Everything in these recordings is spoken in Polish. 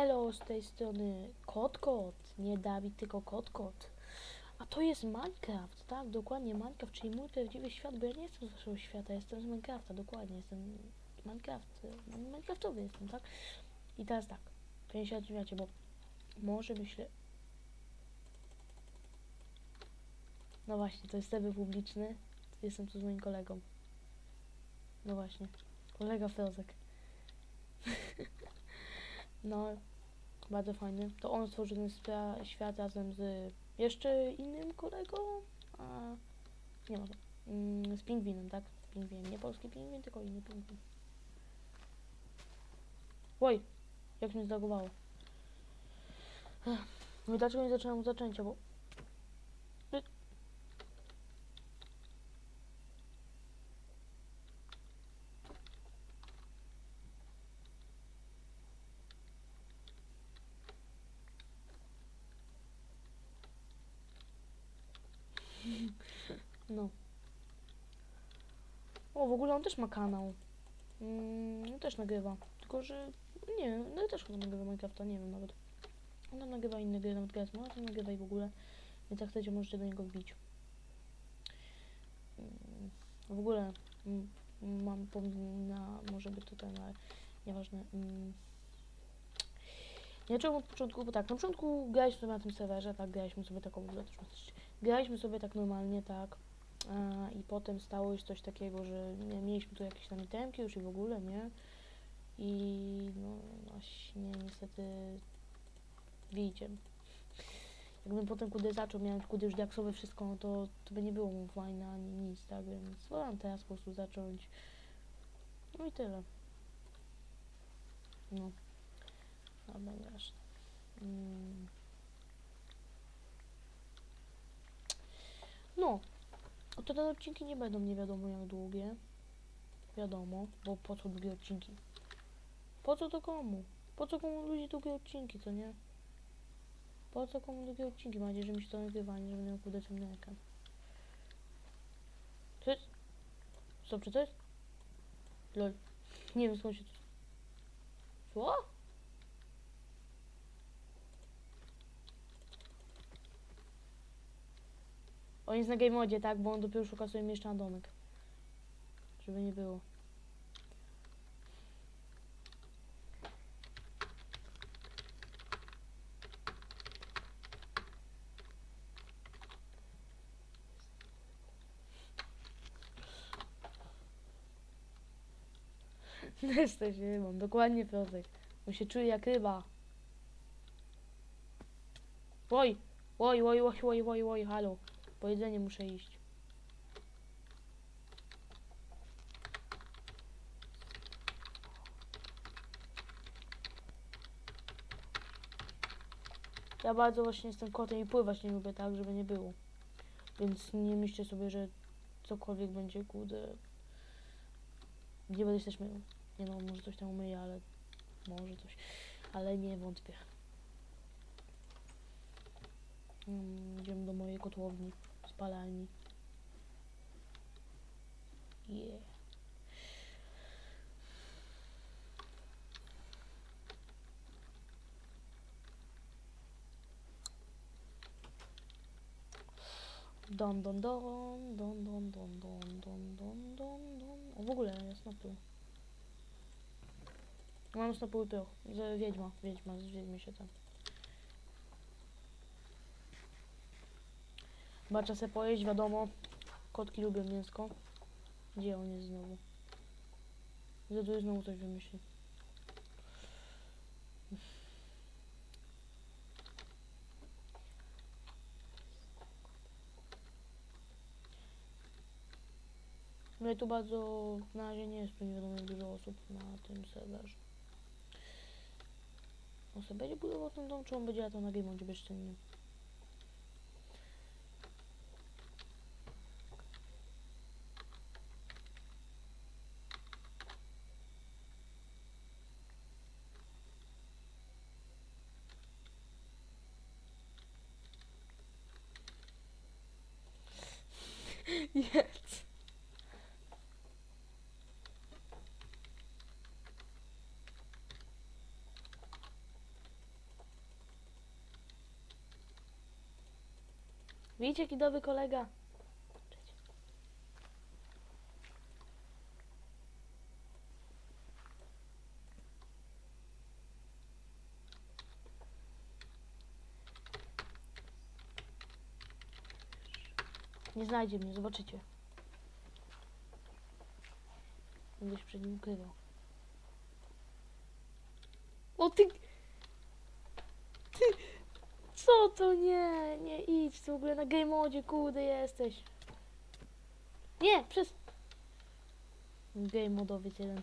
Elo z tej strony Kot Kot, nie Dawid, tylko Kot Kot. A to jest Minecraft, tak, dokładnie Minecraft, czyli mój prawdziwy świat, bo ja nie jestem z waszego świata, jestem z Minecrafta, dokładnie, jestem Minecraft, Minecraftowy jestem, tak? I teraz tak, pewnie się odżywiacie, bo może myślę... No właśnie, to jest serwer publiczny, jestem tu z moim kolegą. No właśnie, kolega Frozek. no, bardzo fajny. To on stworzył ten świat razem z jeszcze innym kolegą, a nie go. Mm, z pingwinem, tak? Pingwin, nie polski pingwin, tylko inny pingwin. Oj, jak mnie zlagowało. Ech, dlaczego nie zacząłem od zaczęcia, bo... Y- No. O, w ogóle on też ma kanał. Mm, on też nagrywa. Tylko, że nie no też chyba nagrywa Minecrafta, nie wiem nawet. On tam nagrywa inne gry, nawet Gazmo, ale tam nagrywa i w ogóle. Więc jak chcecie, możecie do niego wbić. Mm, W ogóle mm, mam pomysł na, może by to ten, ale nieważne. Mm. Nie zacząłem od początku, bo tak, na początku graliśmy sobie na tym serwerze, tak, graliśmy sobie tak, o, w ogóle też graliśmy sobie tak normalnie, tak, i potem stało się coś takiego, że nie, mieliśmy tu jakieś tam itemki już i w ogóle, nie, i no właśnie niestety widzicie. Jakbym potem kudy zaczął, miałem kudy już diaksowe wszystko, no to, to by nie było mu fajne ani nic, tak, więc wolałem teraz po prostu zacząć. No i tyle. No. Dobra, nieważne. Mm. No. To te odcinki nie będą nie wiadomo jak długie. Wiadomo, bo po co długie odcinki? Po co to komu? Po co komu ludzie długie odcinki, co nie? Po co komu długie odcinki? Mam nadzieję, że mi się to nagrywa, nie żeby miał kudę ciemny ekran. Co jest? Stop, czy to jest? Lol. Nie wiem skąd się to... Co? On jest na game modzie, tak? Bo on dopiero szuka sobie miejsca na domek. Żeby nie było. Jesteś rybą, dokładnie Piotrek. On się czuje jak ryba. Oj, oj, oj, oj, oj, oj, oj, halo. Po jedzenie muszę iść. Ja bardzo właśnie jestem kotem i pływać nie lubię tak, żeby nie było. Więc nie myślcie sobie, że cokolwiek będzie kudę. Nie będę. Nie no, może coś tam umyję, ale może coś. Ale nie wątpię. Mm, idziemy do kotłowni, spalalni. Yeah. Don don don don don don don don don don don O w ogóle jest na pył. Mam snopu pył. Z wiedźma, wiedźma, z wiedźmy się tam. Trzeba sobie pojeść, wiadomo. Kotki lubią mięsko. Gdzie on jest znowu? Zjaduje znowu coś wymyśli. No i tu bardzo na razie nie jest tu nie wiadomo dużo osób na tym serwerze. On sobie będzie budował ten dom, czy on będzie latał na game modzie bezczynnie? Jest. Widzicie, jaki dobry kolega? Nie znajdzie mnie, zobaczycie. Będę się przed nim ukrywał. O ty... Ty... Co to? Nie, nie idź, ty w ogóle na game modzie, kurde jesteś. Nie, przez... Game modowiec jeden.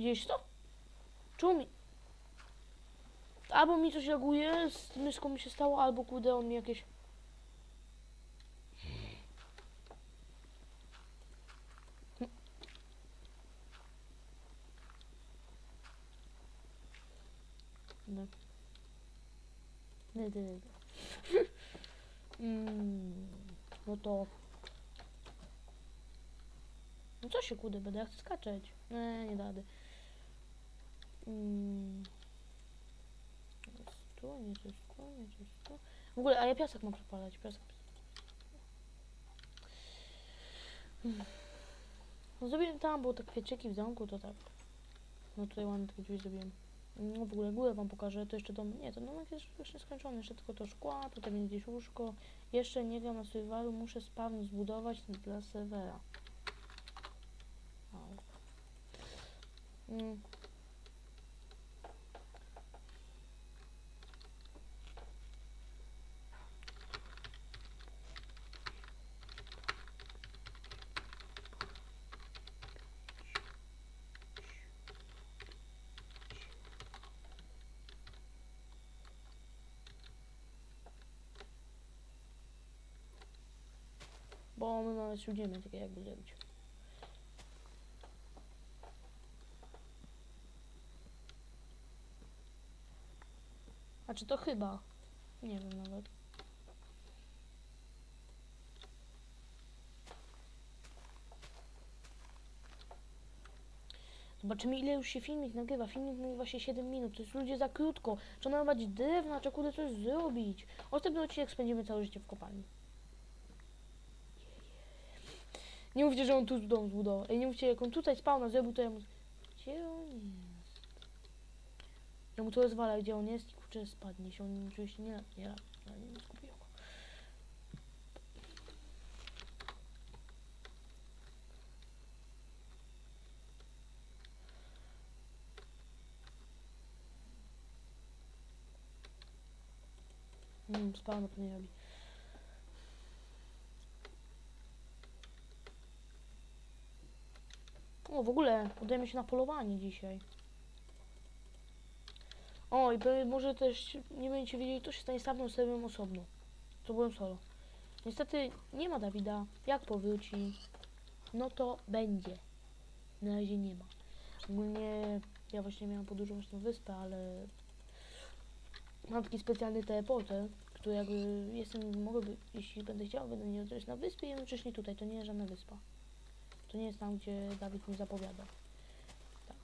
Widziałeś to? Czemu mi... Albo mi coś laguje, z myszką mi się stało, albo kurde on mi jakieś... No. Nie, nie, nie. No to... No co się kurde, będę ja chcę skaczeć. Nie, nie da. Mm. Tu, nie jest tu, nie jest tu. W ogóle, a ja piasek mam przepalać, piasek. Mm. No zrobiłem tam, bo te kwieciki w zamku to tak. No tutaj ładnie takie drzwi zrobiłem. No w ogóle górę wam pokażę, to jeszcze dom, nie, to domek jest już nieskończony, jeszcze tylko to szkła, tutaj będzie gdzieś łóżko. Jeszcze nie gram na survivalu, muszę spawn zbudować dla serwera. Mm. Bo my mamy śródziemie takie jakby zrobić. A czy to chyba? Nie wiem nawet. Zobaczymy ile już się filmik nagrywa. Filmik nagrywa się 7 minut. To jest ludzie za krótko. Trzeba nadawać drewna, trzeba kurde coś zrobić. Ostatni odcinek spędzimy całe życie w kopalni. Nie mówcie, że on tu dom zbudował. Ej, nie mówcie, jak on tutaj spał na zrobił, to ja mu... Gdzie on jest? Ja mu to rozwala, gdzie on jest i kurczę spadnie się. On oczywiście nie... Nie, nie, nie, skupił. Mm, spał, no to nie robi. O, w ogóle udajemy się na polowanie dzisiaj. O, i może też nie będziecie wiedzieli, co się stanie z tamtą osobno. To byłem solo. Niestety nie ma Dawida. Jak powróci, no to będzie. Na razie nie ma. Ogólnie ja właśnie miałam podróżować na wyspę, ale mam taki specjalny teleporter, który jakby jestem, mogę, jeśli będę chciał, będę nie na wyspie i jednocześnie tutaj. To nie jest żadna wyspa. To nie jest tam, gdzie Dawid mi zapowiada. Tak.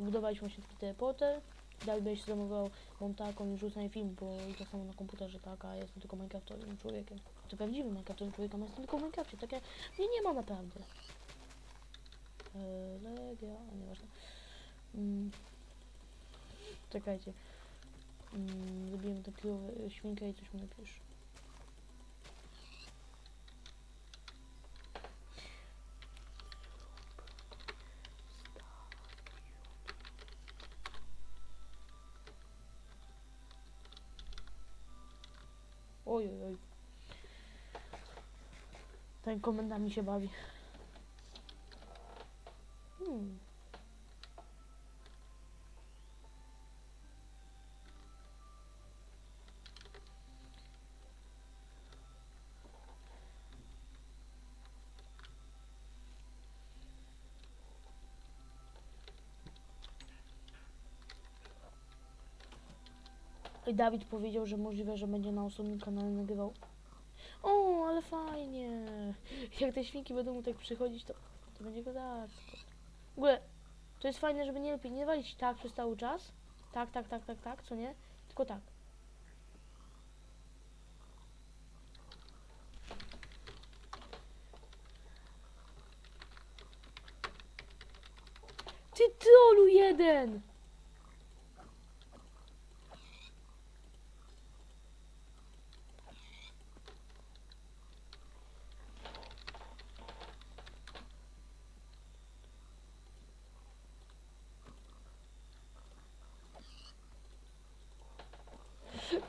Zbudowaliśmy właśnie taki teleporter. Dawid będzie się zajmował montaką i rzucaniem film, bo tak samo na komputerze, tak, a ja jestem tylko Minecraftowym człowiekiem. To prawdziwym Minecraftowym człowiekiem, a jestem tylko w Minecrafcie, takie mnie nie ma naprawdę. Eee, Legia, nieważne. Mm. Czekajcie. Mm, zrobiłem takiego świnkę i coś mi napisz. Oj, oj. Ten komendami się bawi. Hmm. Dawid powiedział, że możliwe, że będzie na osobnym kanale nagrywał. O, ale fajnie. Jak te świnki będą mu tak przychodzić, to, to będzie tak. W ogóle, to jest fajne, żeby nie lepiej nie walić tak przez cały czas. Tak, tak, tak, tak, tak, co nie? Tylko tak. Ty trolu jeden!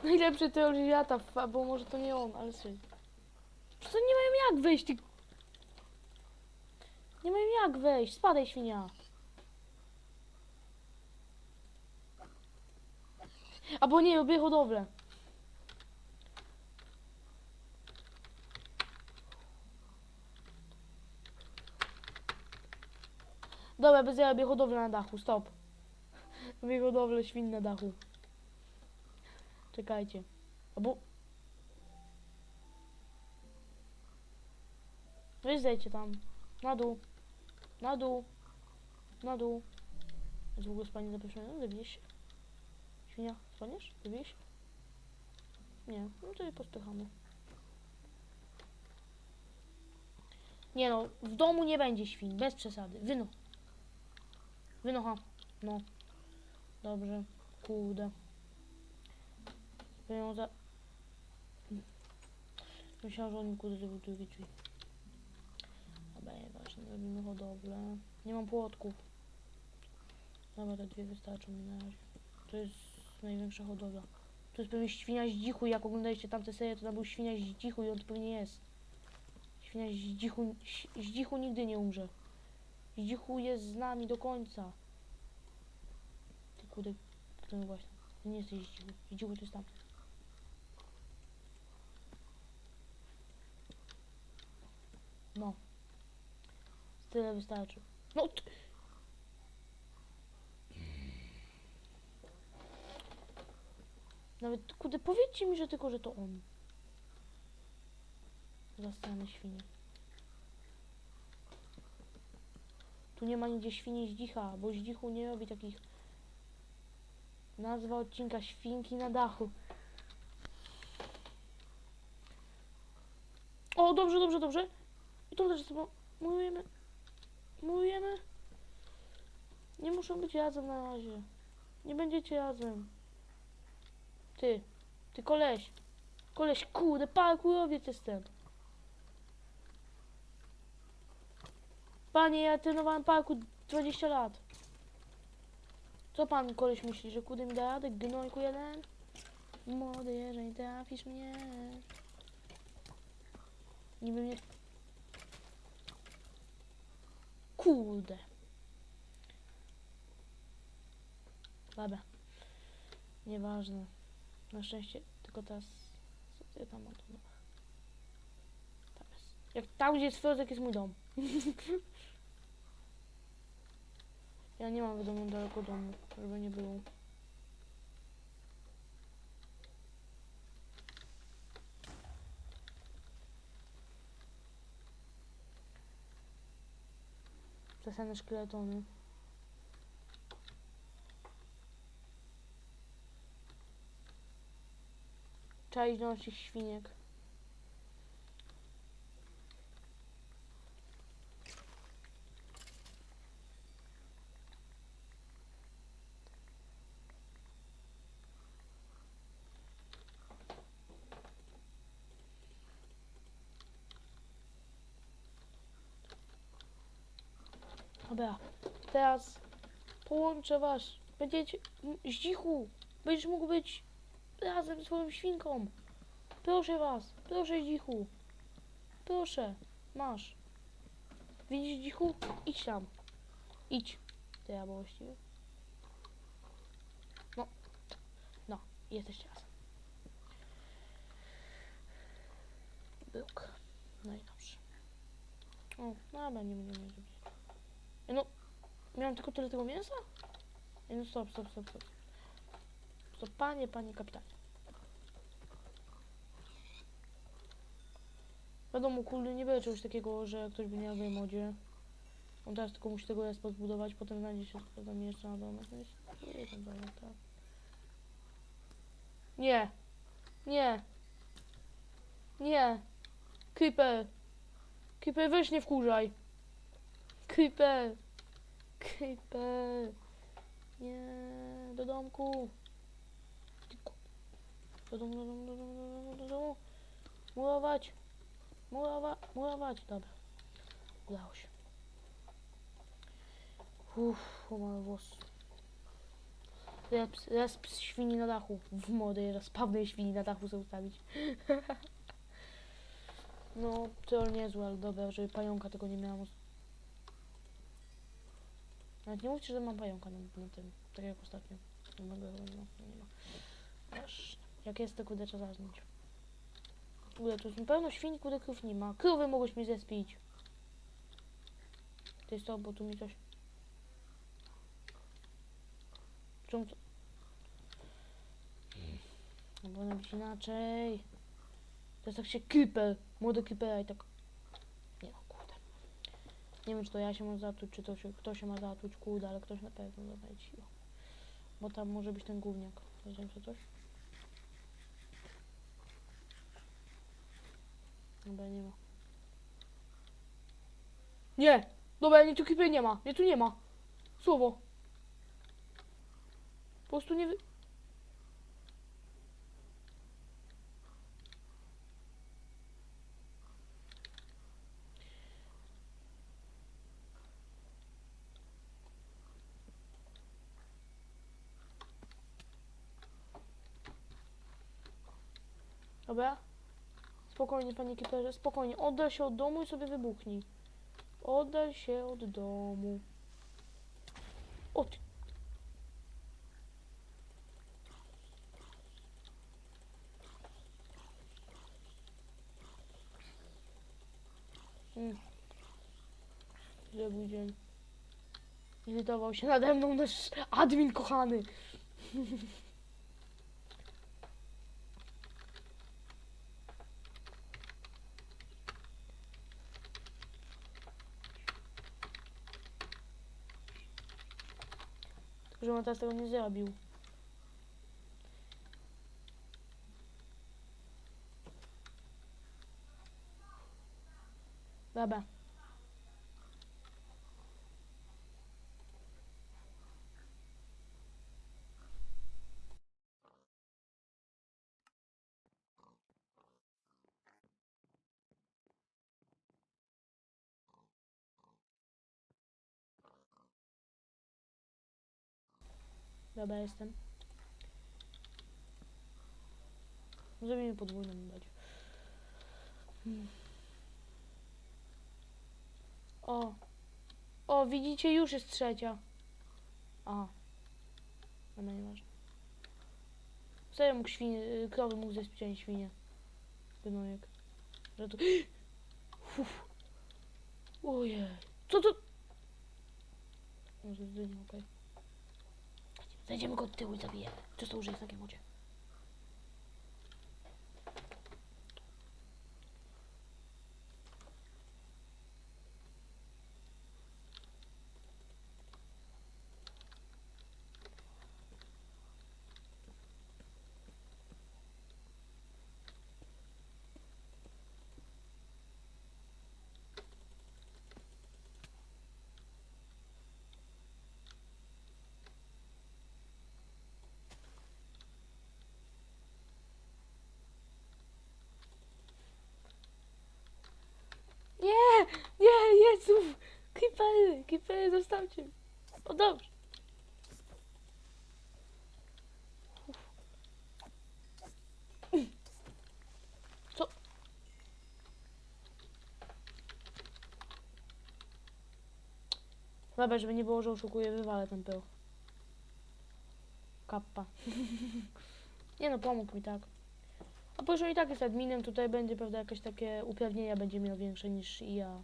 Najlepszy troll świata, fa- bo może to nie on, ale syn. Przecież nie mają jak wejść, ty... Nie mają jak wejść, spadaj świnia. Albo nie, robię hodowlę. Dobra, bez ja hodowlę na dachu, stop. Robię hodowlę świn na dachu. Czekajcie. Albo... Weź zejdźcie tam. Na dół. Na dół. Na dół. Ogóle spanie zaproszone? Zabiłeś się? Świnia, spaniesz? Zabiłeś się? Nie, no to je pospychamy. Nie no, w domu nie będzie świn, bez przesady. Wyno. Wynocha. No. Dobrze. Kurde. Pieniądze. Myślałam, że on kurde zrobił drugie drzwi. Dobra, nieważne, robimy hodowlę. Nie mam płotków. Dobra, te dwie wystarczą mi na razie. To jest największa hodowla. To jest pewnie świnia z dzichu. Jak oglądaliście tamte serie, to tam był świnia z dzichu i on to pewnie jest. Świnia z dzichu, z dzichu nigdy nie umrze. Z dzichu jest z nami do końca. Ty kurde, kto właśnie. Ty nie jesteś z dzichu. Z dzichu to jest tam. No. Tyle wystarczy. No. T- Nawet, kurde, powiedzcie mi, że tylko, że to on. Zastane świnie. Tu nie ma nigdzie świni zdzicha, bo zdzichu nie robi takich... Nazwa odcinka Świnki na dachu. O, dobrze, dobrze, dobrze. Też sobie murujemy. Nie muszą być razem na razie. Nie będziecie razem. Ty. Ty koleś. Koleś, kurde, parkurowiec jestem. Panie, ja trenowałem parku 20 lat. Co pan koleś myśli, że kurde mi da radę? Gnojku jeden? Młody, jeżeli trafisz mnie. Niby mnie... Kurde. Dobra. Nieważne. Na szczęście tylko teraz... Co ja tam mam? Teraz. Jak tam gdzie jest Frozek jest mój dom. ja nie mam w domu daleko domu, żeby nie było. Zasane szkieletony. Trzeba iść do świniek. Dobra, teraz połączę was. Będziecie m, zdzichu. Będziesz mógł być razem z swoją świnką. Proszę was, proszę zdzichu. Proszę, masz. Widzisz dzichu? Idź tam. Idź. To ja właściwie. No. No, jesteście razem. Byk. No i dobrze. O, no ale nie będziemy zrobić. No, miałem tylko tyle tego mięsa? No stop, stop, stop, stop. To panie, panie kapitanie. Wiadomo, kurde, nie będzie czegoś takiego, że ktoś by miał w modzie. On teraz tylko musi tego respa zbudować, potem znajdzie się za miejsce na domek. No jest, nie tak. Nie. Nie. Nie. Creeper. Creeper, weź nie wkurzaj. Creeper. Creeper. Nie. Do domku. Do domu, do domu, do domu, do domu, do domu. Murować. Murowa, murować. Dobra. Udało się. Uff, mały włos. Resp, resp świni na dachu. W młodej, rozpawnej świni na dachu sobie ustawić. no, to niezłe, ale dobra, żeby pająka tego nie miałam. Nawet nie mówcie, że mam pająka na, na tym, tak jak ostatnio. No, nie ma. Aż, jak jest, to kurde trzeba zaznać. Kurde, tu pełno świń, kurde krów nie ma. Krowy mogłeś mi zespić. To jest to, bo tu mi coś... Czemu to... No powinno być inaczej. To jest tak się creeper, młody creepera i tak... Nie wiem, czy to ja się mam zatruć, czy to się, kto się ma zatruć, kurde, ale ktoś na pewno dobra, cicho. Bo tam może być ten gówniak. Znajdziemy sobie coś? Dobra, nie ma. Nie! Dobra, nie tu creeper nie ma, nie tu nie ma. Słowo. Po prostu nie wy... Dobra. Spokojnie, panie kiperze, spokojnie. Oddal się od domu i sobie wybuchnij. Oddal się od domu. O ty. Mm. Był dzień. Irytował się nade mną nasz admin kochany. Tylko, że on teraz tego nie Dobra. Jestem. Zrobimy podwójną dać. O. O, widzicie, już jest trzecia. A. Dobra, nieważne. Serio mógł świnie, y, krowy mógł nie świnie. Gnojek. Że to... Ojej. Co to? Może zdjęcie, okej. Zajdziemy go od tyłu i zabijemy. Czysto użyję w takim modzie. Nie! Nie, Jezu! Kipery, zostawcie mnie. O dobrze. Co? Dobra, żeby nie było, że oszukuję, wywalę ten pył. Kappa. nie no, pomógł mi tak. A po i tak jest adminem, tutaj będzie prawda jakieś takie uprawnienia będzie miał większe niż ja.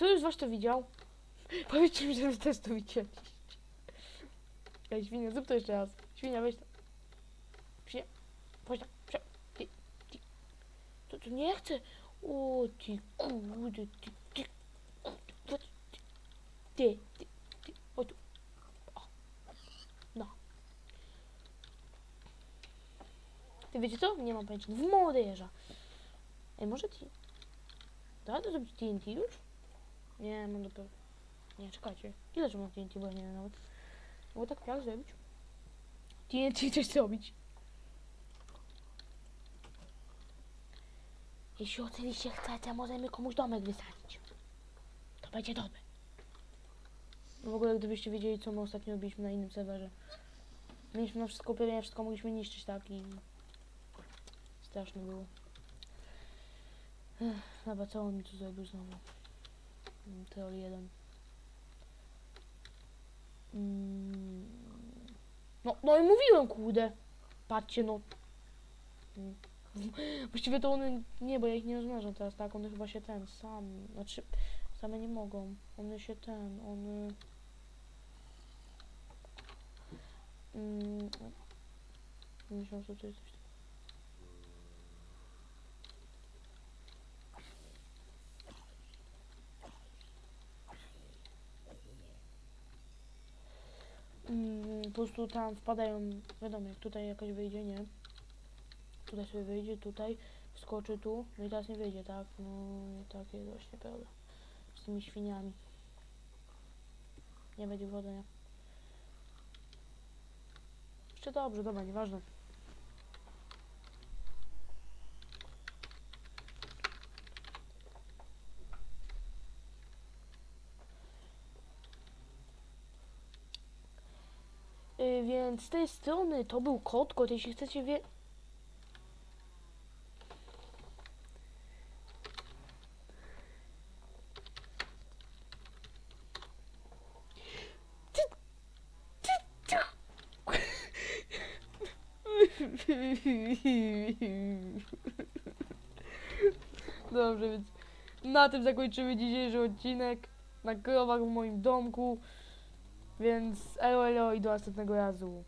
Kto już z was to widział? Powiedzcie mi, że wy też to widzieliście. Ej, świnia, zrób to jeszcze raz. Świnia, weź to. Świnia, chodź tam. Świnia. Ty, ty. To, to nie chcę. O, ty kurde, ty, ty, kurde, ty, ty, ty, ty, chodź tu. O. No. Ty wiecie co? Nie mam pojęcia. W młodzieża. Ej, może ti... Da to zrobić TNT już? Nie, mam dopiero... Nie, czekajcie. Ile że mam TNT, bo ja nie wiem nawet. Bo tak miał zrobić. TNT coś zrobić. Jeśli oczywiście chcecie, możemy komuś domek wysadzić. To będzie dobre. No w ogóle gdybyście wiedzieli, co my ostatnio robiliśmy na innym serwerze. Mieliśmy na wszystko upewnienie, wszystko mogliśmy niszczyć, tak? I... Straszne było. Ech, Dobra, co on mi tu zrobił znowu? Mm, Troll 1. Mm. No, no i mówiłem, kurde. Patrzcie, no. Mm. Właściwie to one, nie, bo ja ich nie rozmnażam teraz, tak? One chyba się ten, sam, znaczy, same nie mogą. One się ten, one... Mm. Myślałem, że to jest coś Mm, po prostu tam wpadają, wiadomo, jak tutaj jakaś wyjdzie, nie? Tutaj sobie wyjdzie, tutaj, wskoczy tu, no i teraz nie wyjdzie, tak? No i tak jest właśnie prawda. Z tymi świniami. Nie będzie uchodzenia. Jeszcze dobrze, dobra, nieważne. Więc z tej strony to był Kotkot, jeśli chcecie wie... Dobrze, więc na tym zakończymy dzisiejszy odcinek na krowach w moim domku. Więc elo, elo i do następnego razu.